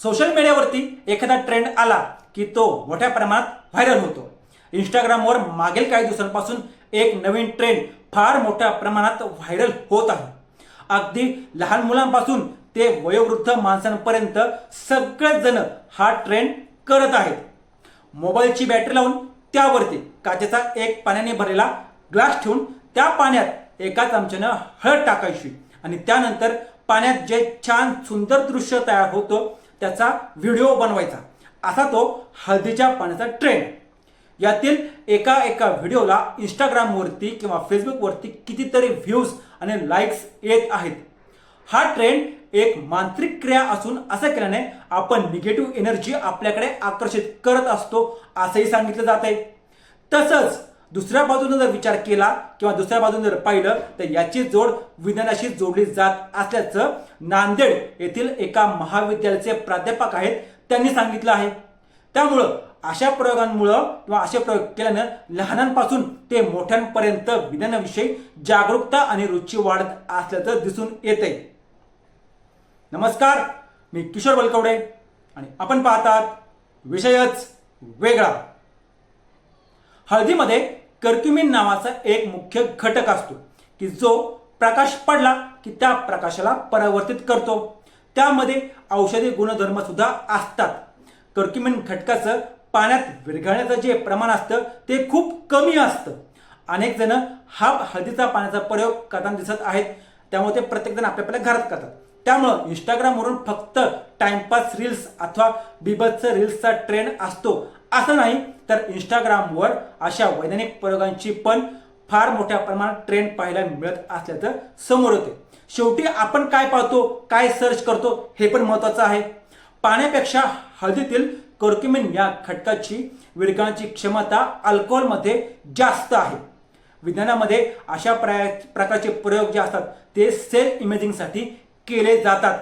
Social मीडियावरती एखादा trend आला की तो मोठ्या प्रमाणात व्हायरल होतो. इंस्टाग्रामवर मागील काही दिवसांपासून एक नवीन ट्रेंड फार मोठ्या प्रमाणात व्हायरल होत आहे. अगदी लहान मुलांपासून ते वयोवृद्ध माणसांपर्यंत सगळेच जण हा ट्रेंड करत आहेत. मोबाईलची बॅटरी लावून त्यावरती काचेचा एक पाण्याने भरलेला ग्लास ठेवून त्या पाण्यात एका चमच्यानं हळद टाकायची आणि त्यानंतर पाण्यात जे छान सुंदर दृश्य तयार होतं त्याचा व्हिडिओ बनवायचा. असा तो हळदीच्या पाण्याचा ट्रेंड यातील एका एका व्हिडिओला इंस्टाग्रामवरती किंवा फेसबुकवरती कितीतरी व्ह्यूज आणि लाईक्स येत आहेत. हा ट्रेंड एक मांत्रिक क्रिया असून असं केल्याने आपण निगेटिव्ह एनर्जी आपल्याकडे आकर्षित करत असतो असंही सांगितलं जात आहे तसंच दुसऱ्या बाजूने जर विचार केला किंवा दुसऱ्या बाजूने जर पाहिलं तर याची जोड विज्ञानाशी जोडली जात असल्याचं नांदेड येथील एका महाविद्यालयाचे प्राध्यापक आहेत त्यांनी सांगितलं आहे. त्यामुळं अशा प्रयोगांमुळं किंवा असे प्रयोग केल्यानं लहानांपासून ते मोठ्यांपर्यंत विज्ञानाविषयी जागरूकता आणि रुची वाढत असल्याचं दिसून येते नमस्कार मी किशोर बलकवडे आणि आपण पाहतात विषयच वेगळा. हळदीमध्ये कर्क्युमिन नावाचा एक मुख्य घटक असतो की जो प्रकाश पडला की त्या प्रकाशाला परावर्तित करतो. त्यामध्ये औषधी गुणधर्म सुद्धा असतात. कर्क्युमिन घटकाचं पाण्यात विरघळण्याचं जे प्रमाण असतं ते खूप कमी असतं. अनेक जण हा हळदीचा पाण्याचा प्रयोग करताना दिसत आहेत. त्यामुळे ते प्रत्येक जण आपल्या आपल्या घरात करतात. त्यामुळं इंस्टाग्रामवरून फक्त टाइमपास रील्स अथवा बिबतचं रील्सचा ट्रेंड असतो. असं नाही तर इंस्टाग्रामवर अशा वैज्ञानिक प्रयोगांची पण फार मोठ्या प्रमाणात ट्रेंड पाहायला मिळत असल्याचं समोर येते शेवटी आपण काय पाहतो काय सर्च करतो हे पण महत्वाचं आहे. पाण्यापेक्षा हळदीतील कर्क्युमिन या घटकाची विरघळण्याची क्षमता अल्कोहोलमध्ये जास्त आहे. विज्ञानामध्ये अशा प्रया प्रकारचे प्रयोग जे असतात ते सेल इमेजिंगसाठी केले जातात.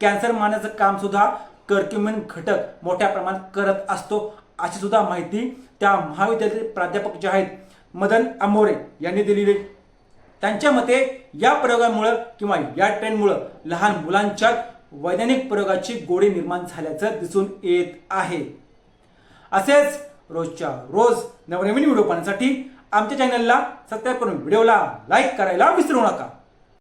कॅन्सर मारण्याचं काम सुद्धा कर्क्युमिन घटक मोठ्या प्रमाणात करत असतो. अशी सुद्धा माहिती त्या महाविद्यालयातील प्राध्यापक जे आहेत मदन आंबोरे यांनी दिलेली आहे. त्यांच्या मते या प्रयोगामुळं किंवा या ट्रेंडमुळं लहान मुलांच्या वैज्ञानिक प्रयोगाची गोडी निर्माण झाल्याचं दिसून येत आहे असेच रोजच्या रोज नवनवीन व्हिडिओ पाहण्यासाठी आमच्या चॅनलला सबस्क्राईब करून व्हिडिओला लाईक करायला विसरू नका